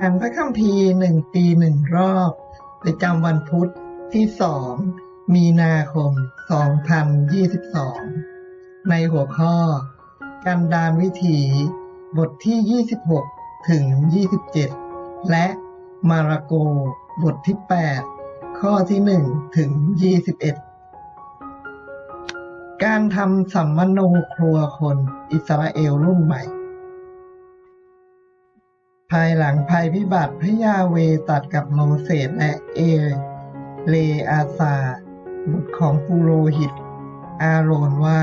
อ่านพระคัมภีร์หนึ่งปีหนึ่งรอบ ประจำวันพุธที่สองมีนาคม 2022 ในหัวข้อ กันดานวิถี บทที่ 26 ถึง 27 และมาระโก บทที่ 8 ข้อที่ 1 ถึง 21 การทำสัมมโนครัวคนอิสราเอลรุ่นใหม่ ภายหลังภัยพิบัติพระยาเวตัดกับโมเสสและเอ เลอาซาบุตรของปูโรหิต อาโรนว่า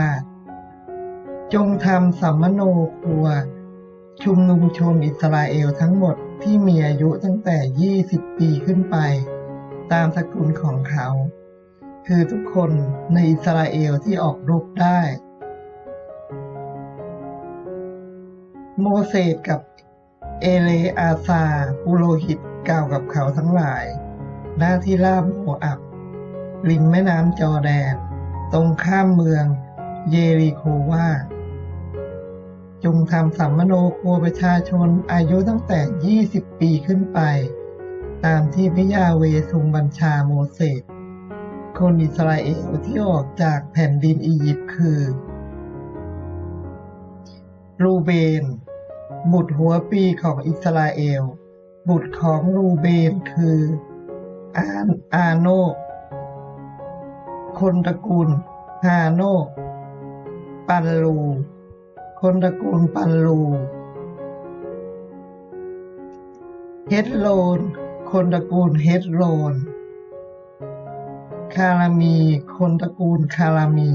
จงทำสัมมโนครัว ชุมนุมชนอิสราเอลทั้งหมดที่มีอายุตั้งแต่ 20 ปีขึ้นไป ตามสกุลของเขา คือทุกคนในอิสราเอลที่ออกรบได้ โมเสสกับ เอเลอาซาปุโรหิตกล่าวกับเขาทั้งหลาย หน้าที่ราบโมอับ ริมแม่น้ำจอแดน ตรงข้ามเมืองเยริโคว่า จงทำสัมมโนครัวประชาชนอายุตั้งแต่ 20 ปีขึ้นไป ตามที่พระยาเวทรงบัญชาโมเสสคนอิสราเอลที่ออกจากแผ่นดินอียิปต์คือ รูเบน บุตรหัวปีของอิสราเอล บุตรของรูเบนคืออานอาโนคนตระกูลฮาโนปันลู คนตระกูลปันลูเฮดโลน คนตระกูลเฮดโลน คารามี คนตระกูลคารามี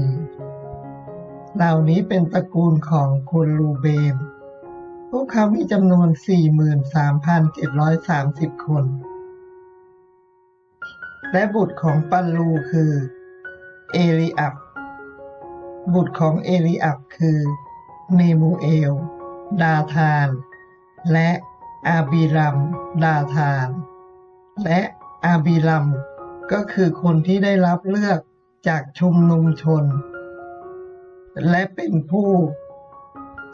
เหล่านี้เป็นตระกูลของคนรูเบน พวกเขามีจำนวน 43,730 คน และบุตรของปันลูคือ เอลิอับ บุตรของเอลิอับคือ เนมูเอล ดาธาน และอาบีรัม ดาธาน และอาบีรัมก็คือคนที่ได้รับเลือกจากชุมนุมชน และเป็นผู้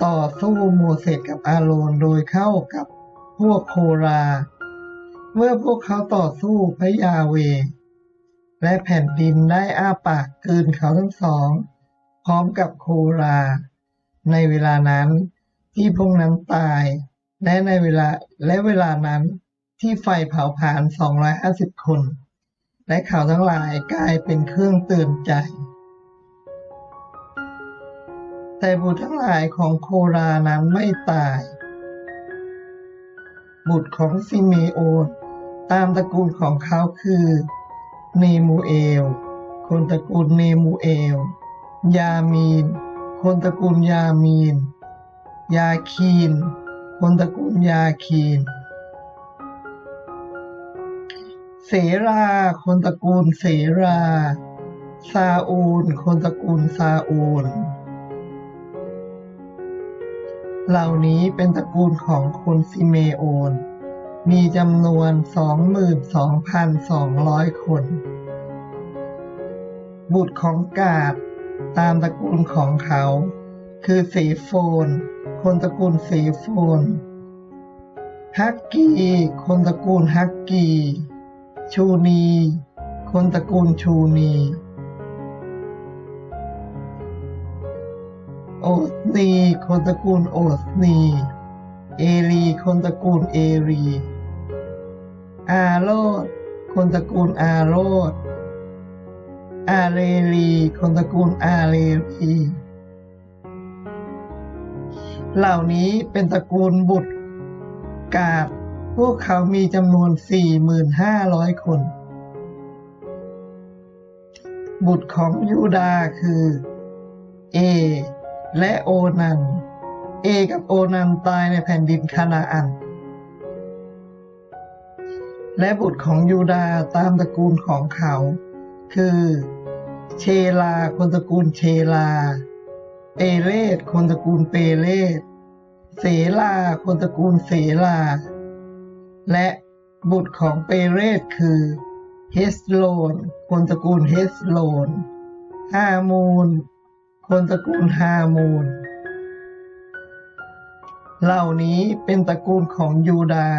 ต่อสู้โมเสสกับอาโรนโดยเข้ากับพวกโครา เมื่อพวกเขาต่อสู้พระยาเว และแผ่นดินได้อ้าปากกืนเขาทั้งสอง พร้อมกับโครา ในเวลานั้นที่พวกนั้นตาย และในเวลาและเวลานั้นที่ไฟเผาผลาญ250 คน และเขาทั้งหลายกลายเป็นเครื่องเตือนใจ แต่บุตรทั้งหลายของโครานั้นไม่ตาย บุตรของซิเมโอนตามตระกูลของเขาคือเนมูเอล คนตระกูลเนมูเอล ยามีน คนตระกูลยามีน ยาคีน คนตระกูลยาคีน เสรา คนตระกูลเสรา ซาอูล คนตระกูลซาอูล เหล่านี้เป็นตระกูลของคนซิเมโอน มีจำนวน 22,200 คน บุตรของกาดตามตระกูลของเขา คือเสโฟน คนตระกูลเสโฟน ฮักกี คนตระกูลฮักกี ชูนี คนตระกูลชูนี โอสนีคนตระกูลโอสนีเอรีคนตระกูลเอรีอาโรดคนตระกูลอาโรดอาเรรีคนตระกูลอาเรรีเหล่านี้เป็นตระกูลบุตรกาดพวกเขามีจำนวน 4,500 คน บุตรของยูดาคือ เอ และโอนัน เอกับโอนันตายในแผ่นดินคานาอัน และบุตรของยูดาตามตระกูลของเขา คือเชลาคนตระกูลเชลา เปเลสคนตระกูลเปเลสเสลาคนตระกูลเสลา และบุตรของเปเรสคือเฮสโลนคนตระกูลเฮสโลนฮามูน คนตระกูลฮามูน เหล่านี้เป็นตระกูลของยูดา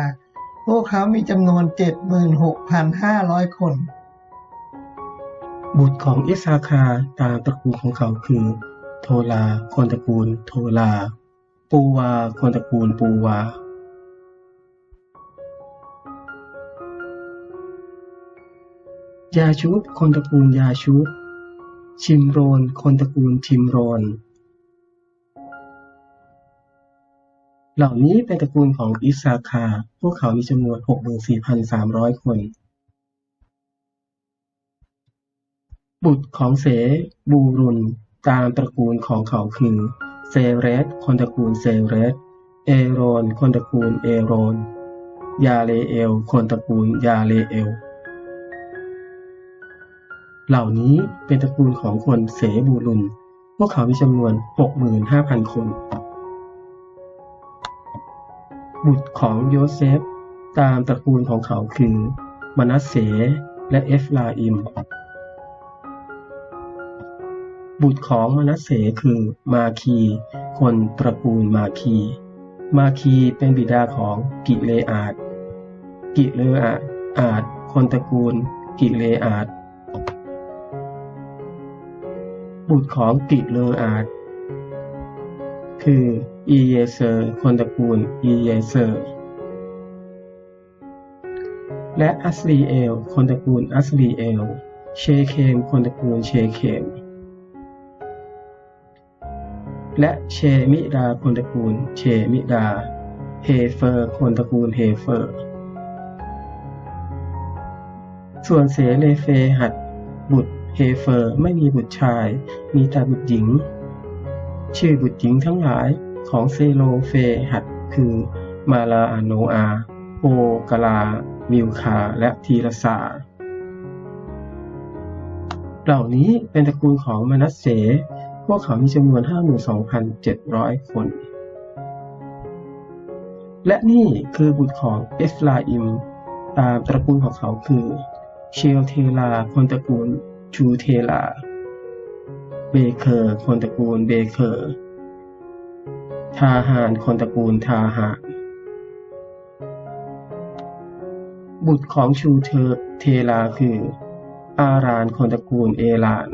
พวกเขามีจำนวน 76,500 คน บุตรของอิสาคาตามตระกูลของเขาคือ โทลา คนตระกูลโทลา ปูวา คนตระกูลปูวายาชูบคนตระกูลยาชูบ ชิมโรน คนตระกูลชิมโรน เหล่านี้เป็นตระกูลของอิสาคา พวกเขามีจำนวน 64,300 คน บุตรของเสบูรุน ตามตระกูลของเขาคือเซเรส คนตระกูลเซเรส เอโรน คนตระกูลเอโรน ยาเลเอล คนตระกูลยาเลเอล เหล่านี้เป็นตระกูลของคนเสบูรุน พวกเขามีจำนวน 65,000 คน บุตรของโยเซฟ ตามตระกูลของเขาคือ มนัสเสและเอฟลาอิม บุตรของมนัสเสคือมาคี คนตระกูลมาคี มาคีเป็นบิดาของกิเลอาด กิเลอาดอาดคนตระกูลกิเลอาด บุตรของกิเลอาดคืออีเยเซอร์คนตระกูลอีเยเซอร์และอัสรีเอล คนตระกูลอัสรีเอล เชเคม คนตระกูลเชเคม และเชมิดา คนตระกูลเชมิดา เฮเฟอร์ คนตระกูลเฮเฟอร์ ส่วนเสเลเฟหัดบุตร เฮเฟอร์ไม่มีบุตรชาย มีแต่บุตรหญิง ชื่อบุตรหญิงทั้งหลายของเซโลเฟหัดคือ มาลาอโนอา โอกาลา มิวคา และทีรสา เหล่านี้เป็นตระกูลของมนัสเส พวกเขามีจำนวน 52,700 คน และนี่คือบุตรของเอฟลาอิม ตามตระกูลของเขาคือ เชลเทลาคนตระกูล ชูเทลา เบเคอร์ คนตระกูลเบเคอร์ ทาหานคนตระกูลทาหาน บุตรของชูเทเทลาคือ อารานคนตระกูลเอลาน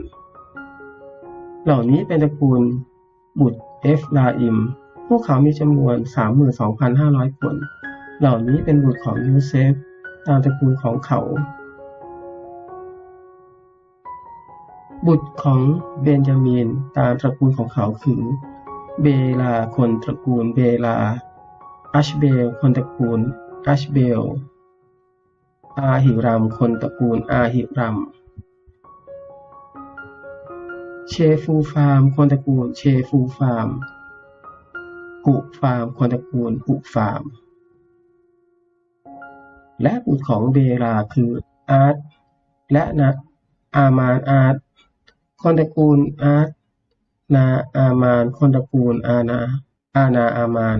เหล่านี้เป็นตระกูลบุตรเอฟลาอิม พวกเขามีจำนวน 32,500 คน เหล่านี้เป็นบุตรของยูเซฟ ตามตระกูลของเขา บุตรของเบนจามินตามตระกูลของเขาคือ เบลาคนตระกูลเบลา อัชเบล คนตระกูล อัชเบล อาหิรัม คนตระกูลอาหิรัม เชฟูฟาร์ม คนตระกูลเชฟูฟาร์ม กุฟาร์ม คนตระกูลกุฟาร์ม และบุตรของเบลาคืออาร์ตและนะอามานอาร์ต คนตระกูลอาร์ตนาอามาน คนตระกูลอานาอานาอามาน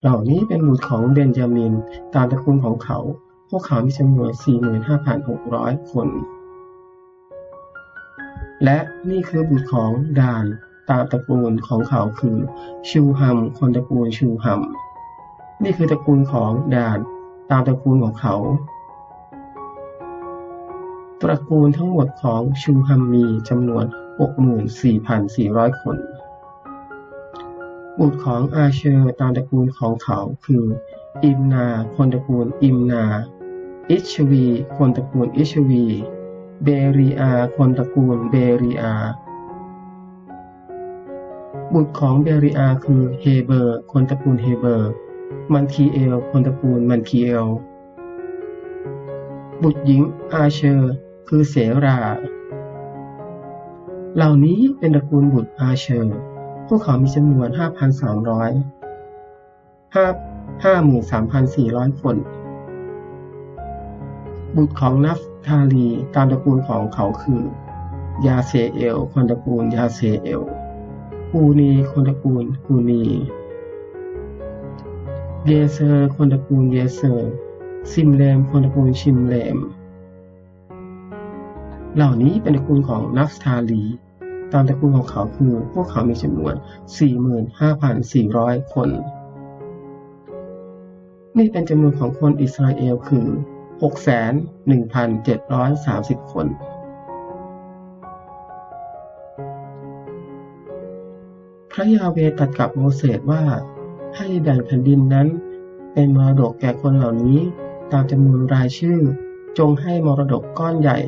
เหล่านี้เป็นบุตรของเบนจามินตามตระกูลของเขา พวกเขามีจำนวน 45,600 คน และนี่คือบุตรของดานตามตระกูลของเขาคือชูฮัม คนตระกูลชูฮัม นี่คือตระกูลของดานตามตระกูลของเขา ตระกูลทั้งหมดของชูฮัมมีจำนวน 64,400 คน บุตรของอาเชอร์ตามตระกูลของเขาคือ อิมนา คนตระกูลอิมนา อิชวี คนตระกูลอิชวี เบรีอา คนตระกูลเบรีอาบุตรของเบรีอาคือเฮเบอร์ คนตระกูลเฮเบอร์ มันคีเอล คนตระกูลมันคีเอล บุตรหญิงอาเชอร์ คือเสรา เหล่านี้เป็นตระกูลบุตรอาเชอร์พวกเขามีจำนวน 5,300 53,400 คน บุตรของนัฟทาลีตามตระกูลของเขาคือ ยาเซเอล คนตระกูลยาเซเอล กูนีคนตระกูลกูนี เยเซอร์ คนตระกูลเยเซอร์ ซิมเลม คนตระกูลชิมเลม เหล่านี้เป็นตระกูลของนัฟทาลี ตามตระกูลของเขาคือพวกเขามีจำนวน 45,400 คน นี่เป็นจำนวนของคนอิสราเอลคือ6,1,730 คนพระยาเวตรัสกับโมเสสว่า ให้แบ่งแผ่นดินนั้น เป็นมรดกแก่คนเหล่านี้ ตามจำนวนรายชื่อ จงให้มรดกก้อนใหญ่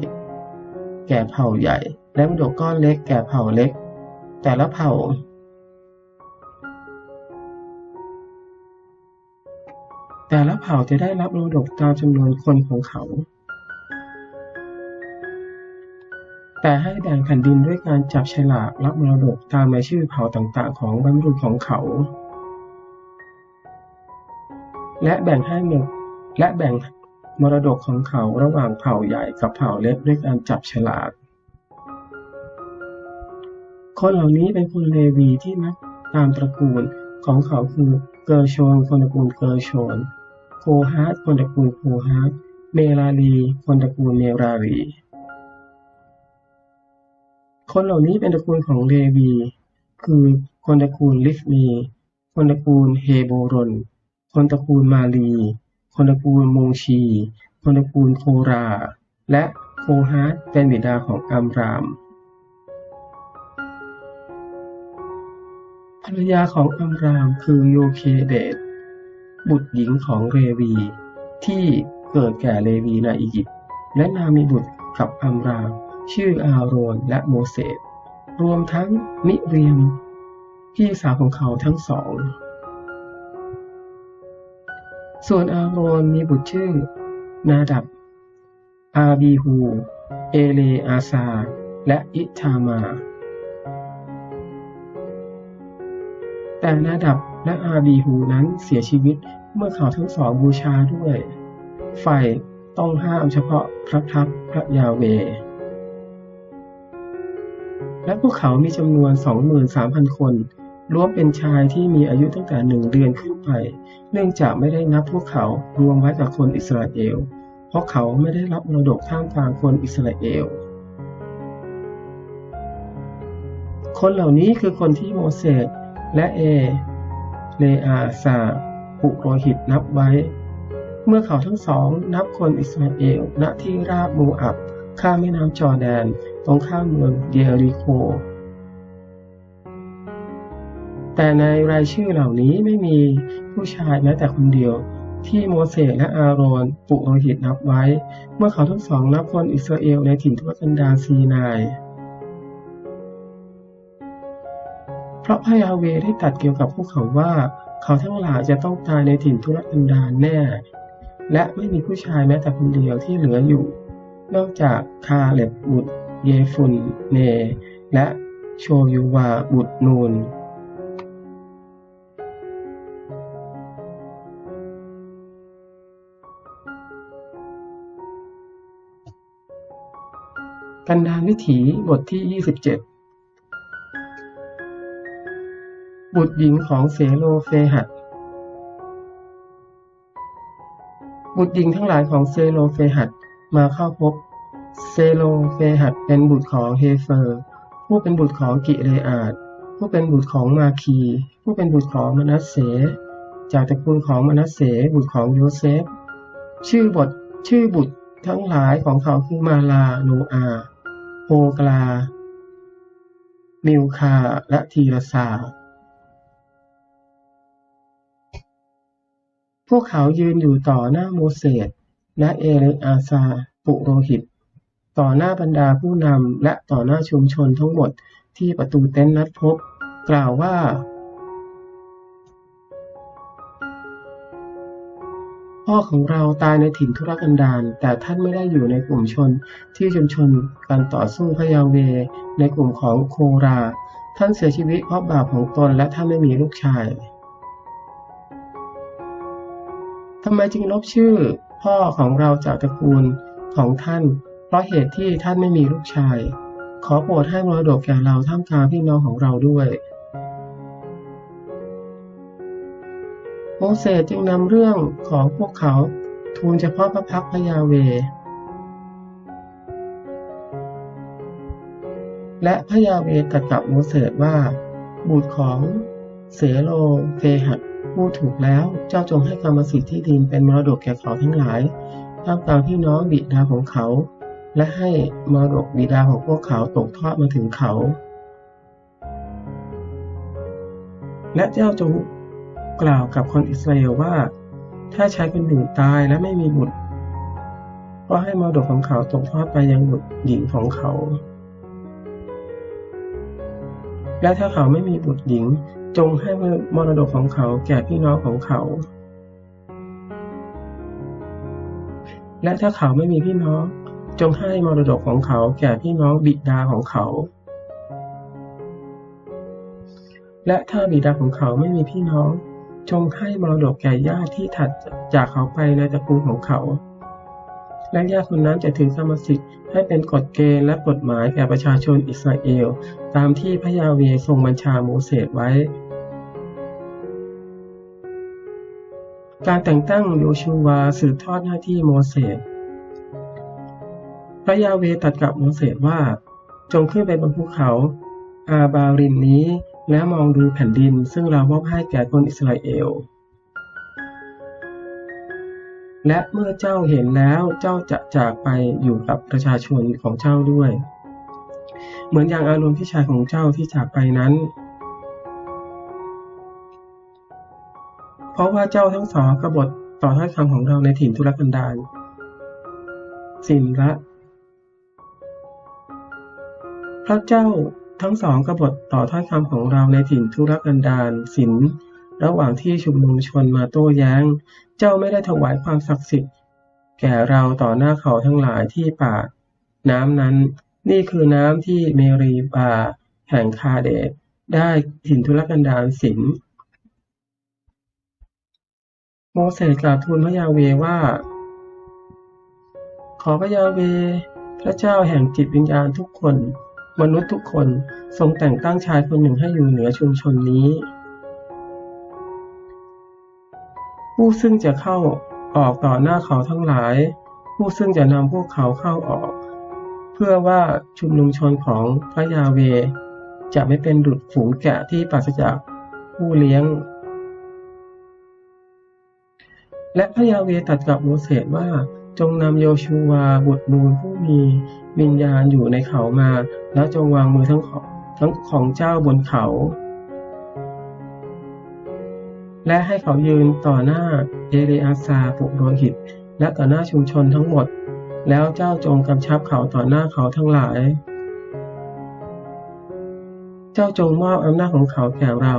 แก่เผ่าใหญ่ และมรดกก้อนเล็กแก่เผ่าเล็ก แต่ละเผ่า แต่ละเผ่าจะได้รับมรดกตามจำนวนคนของเขา แต่ให้แบ่งแผ่นดินด้วยการจับฉลากรับมรดกตามรายชื่อเผ่าต่างๆ ของบรรพบุรุษของเขา และแบ่งให้หมดและแบ่ง มรดกของเขาระหว่างเผ่าใหญ่กับเผ่าเล็กด้วยการจับฉลาก คนเหล่านี้เป็นคนเลวีที่นับตามตระกูลของเขาคือเกอร์ชนคนตระกูลเกอร์โชนโคฮาร์ตคนตระกูลโคฮาร์ตเมราลีคนตระกูลเมราลีคนเหล่านี้เป็นตระกูลของเลวี คือคนตระกูลลิฟนีคนตระกูลเฮโบรน คนตระกูลมาลี คนตระกูลโมชี คนตระกูลโครา และโคฮาร์ตเป็นบิดาของอัมราม ภรรยาของอัมรามคือโยเคเดตบุตรหญิงของเรวี ที่เกิดแก่เลวีในอียิปต์และนางมีบุตรกับอัมราม ชื่ออาโรนและโมเสสรวมทั้งมิเรียม พี่สาวของเขาทั้งสอง ส่วนอาโรนมีบุตรชื่อ นาดับ อาบีฮู เอเลอาซา และอิทามา แต่นาดับและอาบีฮูนั้นเสียชีวิตเมื่อเขาทั้งสองบูชาด้วย ไฟต้องห้ามเฉพาะพระพักพระยาเว และพวกเขามีจำนวน 23,000 คน ล้วนเป็นชายที่มีอายุตั้งแต่หนึ่งเดือนขึ้นไป เนื่องจากไม่ได้นับพวกเขารวมไว้กับคนอิสราเอล เพราะเขาไม่ได้รับมรดกท่ามกลางคนอิสราเอล คนเหล่านี้คือคนที่โมเสสและเอ เลอาซาปุโรหิตนับไว้ เมื่อเขาทั้งสองนับคนอิสราเอลณที่ราบมูอับ ข้ามแม่น้ำจอแดน ตรงข้ามเมืองเยริโค แต่ในรายชื่อเหล่านี้ไม่มีผู้ชายแม้แต่คนเดียว ที่โมเสสและอาโรนปุโรหิตนับไว้ เมื่อเขาทั้งสองนับคนอิสราเอลในถิ่นทุรกันดารซีนาย เพราะพระยาเวได้ตัดเกี่ยวกับพวกเขาว่า เขาทั้งหลายจะต้องตายในถิ่นทุรกันดารแน่ และไม่มีผู้ชายแม้แต่คนเดียวที่เหลืออยู่ นอกจากคาเล็บบุตรเยฟุนเน และโชยุวาบุตรนูน กันดารวิถีบทที่ 27 บุตรหญิงของเสโลเฟหัดบุตรหญิงทั้งหลายของเซโลเฟหัดมาเข้าพบ เซโลเฟหัดเป็นบุตรของเฮเฟอร์ ผู้เป็นบุตรของกิเลอาดผู้เป็นบุตรของมาคี ผู้เป็นบุตรของมนัสเส จากตระกูลของมนัสเสบุตรของโยเซฟ ชื่อบทชื่อบุตรทั้งหลายของเขาคือมาลาโนอา โอกลา มิลคา และทีรซาพวกเขายืนอยู่ต่อหน้าโมเสสและเอเลอาซา ปุโรหิต ต่อหน้าบรรดาผู้นำและต่อหน้าชุมชนทั้งหมดที่ประตูเต็นท์นัดพบ กล่าวว่า พ่อของเราตายในถิ่นทุรกันดารแต่ท่านไม่ได้อยู่ในกลุ่มชนที่ชุมชนการต่อสู้พยาเว ในกลุ่มของโครา ท่านเสียชีวิตเพราะบาปของตนและท่านไม่มีลูกชายทำไมจึงลบชื่อ พ่อของเราจากตระกูลของท่าน เพราะเหตุที่ท่านไม่มีลูกชาย ขอโปรดให้มรดกแก่เราท่ามกลางพี่น้องของเราด้วย โมเสสจึงนำเรื่องของพวกเขาทูลเฉพาะพระพักตร์พระยาเว และพระยาเวตรัสกับโมเสสว่า บุตรของเสโลเฟหัดพูดถูกแล้วเจ้าจงให้กรรมสิทธิ์ที่ดินเป็นมรดกแก่เขาทั้งหลายท่ามกลางพี่น้องบิดาของเขา และให้มรดกบิดาของพวกเขาตกทอดมาถึงเขา และเจ้าจง กล่าวกับคนอิสราเอลว่า ถ้าชายคนหนึ่งตายและไม่มีบุตรก็ให้มรดกของเขาตกทอดไปยังบุตรหญิงของเขา และถ้าเขาไม่มีบุตรหญิง จงให้มรดกของเขาแก่พี่น้องของเขา และถ้าเขาไม่มีพี่น้อง จงให้มรดกของเขาแก่พี่น้องบิดาของเขา และถ้าบิดาของเขาไม่มีพี่น้อง จงให้มรดกแก่ญาติที่ถัดจากเขาไปในตระกูลของเขา และญาติคนนั้นจะถือกรรมสิทธิ์ให้เป็นกฎเกณฑ์และกฎหมายแก่ประชาชนอิสราเอล ตามที่พระยาเวทรงบัญชาโมเสสไว้ การแต่งตั้งโยชูวาสืบทอดหน้าที่โมเสส พระยาเวตรัสกับโมเสสว่า จงขึ้นไปบนภูเขาอาบารินนี้ แล้วมองดูแผ่นดินซึ่งเรามอบให้แก่คนอิสราเอล และเมื่อเจ้าเห็นแล้วเจ้าจะจากไปอยู่กับประชาชนของเจ้าด้วย เหมือนอย่างอารมณ์พี่ชายของเจ้าที่จากไปนั้น เพราะว่าเจ้าทั้งสองกบฏต่อถ้อยคำของเราในถิ่นทุรกันดารสินละพระเจ้า ทั้งสองกบฏต่อถ้อยคำของเราในถิ่นทุรกันดารสินระหว่างที่ชุมนุมชนมาโต้แย้ง เจ้าไม่ได้ถวายความศักดิ์สิทธิ์ แก่เราต่อหน้าเขาทั้งหลายที่ป่า น้ำนั้น นี่คือน้ำที่เมรีบาแห่งคาเดดได้ถิ่นทุรกันดารสินโมเสสกราบทูลพระยาเวว่า ขอพระยาเว พระเจ้าแห่งจิตวิญญาณทุกคน มนุษย์ทุกคนทรงแต่งตั้งชายคนหนึ่งให้อยู่เหนือชุมชนนี้ ผู้ซึ่งจะเข้าออกต่อหน้าเขาทั้งหลาย ผู้ซึ่งจะนำพวกเขาเข้าออก เพื่อว่าชุมนุมชนของพระยาเว จะไม่เป็นดุจฝูงแกะที่ปราศจากผู้เลี้ยง และพระยาเวตรัสกับโมเสสว่าจงนำโยชูวาบุตรนูนผู้มี วิญญาณอยู่ในเขามา แล้วจงวางมือทั้งของทั้งของเจ้าบนเขา และให้เขายืนต่อหน้าเอเลอาซาปุโรหิต และต่อหน้าชุมชนทั้งหมด แล้วเจ้าจงกำชับเขาต่อหน้าเขาทั้งหลาย เจ้าจงมอบอำนาจของเขาแก่เรา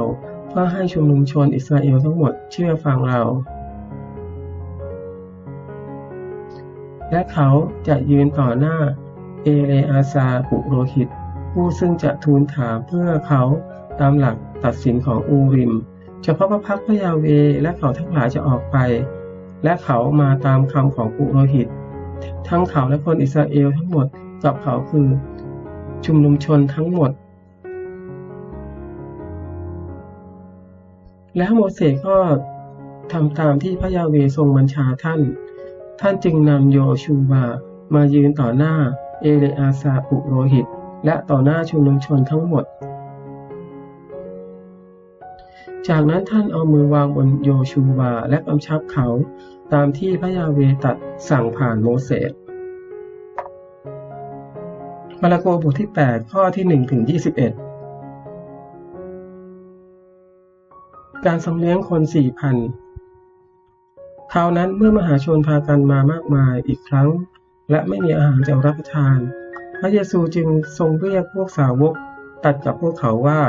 เพื่อให้ชุมนุมชนอิสราเอลทั้งหมดเชื่อฟังเราและเขาจะยืนต่อหน้า เอเลอาซาปุโรหิต ผู้ซึ่งจะทูลถามเพื่อเขาตามหลักตัดสินของอูริม เฉพาะพระพักพระยาเวและเขาทั้งหลายจะออกไป และเขามาตามคำของปุโรหิต ทั้งเขาและคนอิสราเอลทั้งหมดกับเขาคือ ชุมนุมชนทั้งหมด แล้วโมเสสก็ทำตามที่พระยาเวทรงบัญชาท่าน ท่านจึงนำโยชูวามายืนต่อหน้า เอเลอาซาปุโรหิต และต่อหน้าชุมนุมชนทั้งหมด จากนั้นท่านเอามือวางบนโยชูวาและกำชับเขาตามที่พระยาเวตัดสั่งผ่านโมเสสมาระโกบทที่ 8 ข้อที่ 1 ถึง 21 การสำเลี้ยงคนสี่พันคราวนั้นเมื่อมหาชนพากันมามากมายอีกครั้ง และไม่มีอาหารจะรับประทาน พระเยซูจึงทรงเรียกพวกสาวกตัดกับพวกเขาว่า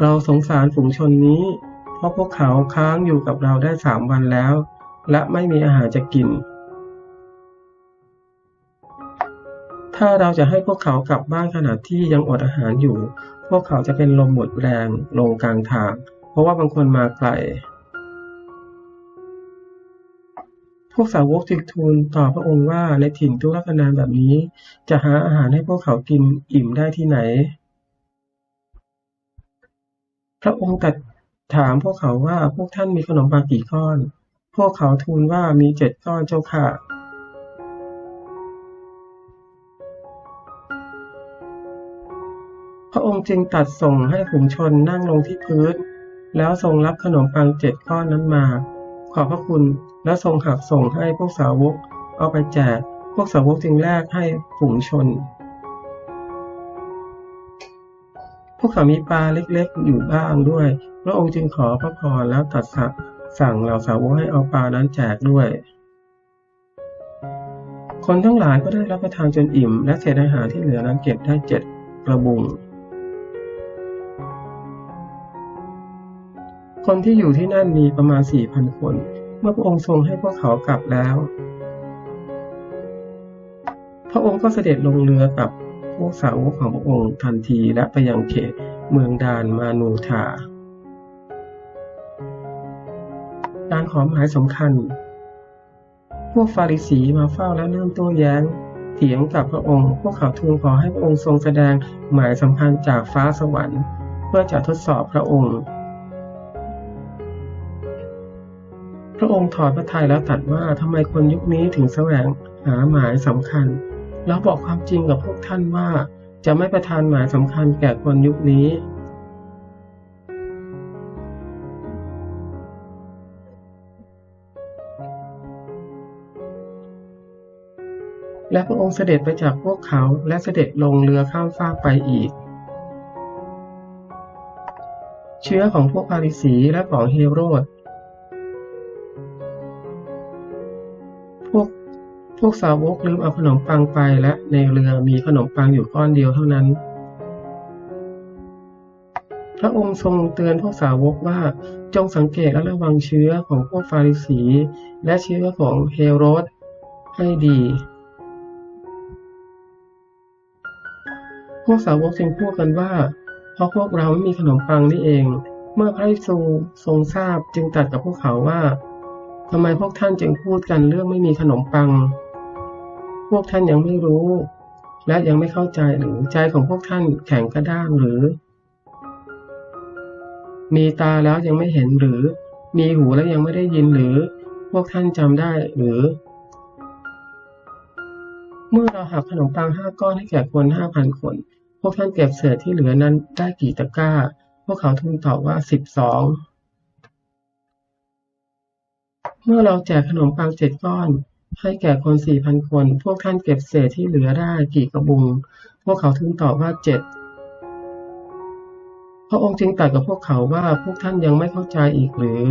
เราสงสารฝูงชนนี้ เพราะพวกเขาค้างอยู่กับเราได้สามวันแล้ว และไม่มีอาหารจะกิน ถ้าเราจะให้พวกเขากลับบ้านขณะที่ยังอดอาหารอยู่ พวกเขาจะเป็นลมหมดแรงลงกลางทาง เพราะว่าบางคนมาไกล วกสาวกจึงทูลต่อพระองค์ว่าในถิ่นทุรกันดารแบบนี้ จะหาอาหารให้พวกเขากินอิ่มได้ที่ไหน พระองค์ตรัสถามพวกเขาว่าพวกท่านมีขนมปังกี่ก้อน พวกเขาทูลว่ามีเจ็ดก้อนเจ้าค่ะพระองค์จึงตัดส่งให้ฝูงชนนั่งลงที่พื้น แล้วทรงรับขนมปังเจ็ดก้อนนั้นมา อบพระคุณและทรงหักส่งให้พวกสาวก เอาไปแจกพวกสาวกจึงแลกให้ฝูงชน พวกเขามีปลาเล็กๆ อยู่บ้างด้วย พระองค์จึงขอพระพรแล้วตัดสั่งเหล่าสาวกให้เอาปลานั้นแจกด้วย คนทั้งหลายก็ได้รับประทานจนอิ่ม และเศษอาหารที่เหลือนั้นเก็บได้เจ็ดกระบุง คนที่อยู่ที่นั่นมีประมาณสี่พันคน เมื่อพระองค์ทรงให้พวกเขากลับแล้ว พระองค์ก็เสด็จลงเรือกับพวกสาวกของพระองค์ทันทีและไปยังเขตเมืองดานมานูธาการขอหมายสำคัญ พวกฟาริสีมาเฝ้าและเริ่มโต้แย้งเถียงกับพระองค์ พวกเขาทูลขอให้พระองค์ทรงแสดงหมายสำคัญจากฟ้าสวรรค์ เพื่อจะทดสอบพระองค์ พระองค์ถอดพระทัยแล้วตรัสว่าทำไมคนยุคนี้ถึงแสวงหาหมายสำคัญ แล้วบอกความจริงกับพวกท่านว่าจะไม่ประทานหมายสำคัญแก่คนยุคนี้และพระองค์เสด็จไปจากพวกเขาและเสด็จลงเรือข้ามฟากไปอีก เชื้อของพวกพาริสีและของเฮโรด พวกสาวกลืมเอาขนมปังไปและในเรือมีขนมปังอยู่ก้อนเดียวเท่านั้น พระองค์ทรงเตือนพวกสาวกว่าจงสังเกตและระวังเชื้อของพวกฟาริสี และเชื้อของเฮโรดให้ดี พวกสาวกจึงพูดกันว่า เพราะพวกเราไม่มีขนมปังนี่เอง เมื่อพระเยซูทรงทราบจึงตรัสกับพวกเขาว่าทำไมพวกท่านจึงพูดกันเรื่องไม่มีขนมปัง พวกท่านยังไม่รู้ และยังไม่เข้าใจหรือใจของพวกท่านแข็งกระด้างหรือ มีตาแล้วยังไม่เห็นหรือ มีหูแล้วยังไม่ได้ยินหรือ พวกท่านจำได้หรือ เมื่อเราหักขนมปังห้าก้อนให้แก่คนห้าพันคน พวกท่านเก็บเศษที่เหลือนั้นได้กี่ตะกร้า พวกเขาทูลตอบว่าสิบสองเมื่อเราแจกขนมปังเจ็ดก้อน ให้แก่คนสี่พันคน พวกท่านเก็บเศษที่เหลือได้กี่กระบุง พวกเขาทูลตอบว่าเจ็ดพระองค์จึงตรัสกับพวกเขาว่าพวกท่านยังไม่เข้าใจอีกหรือ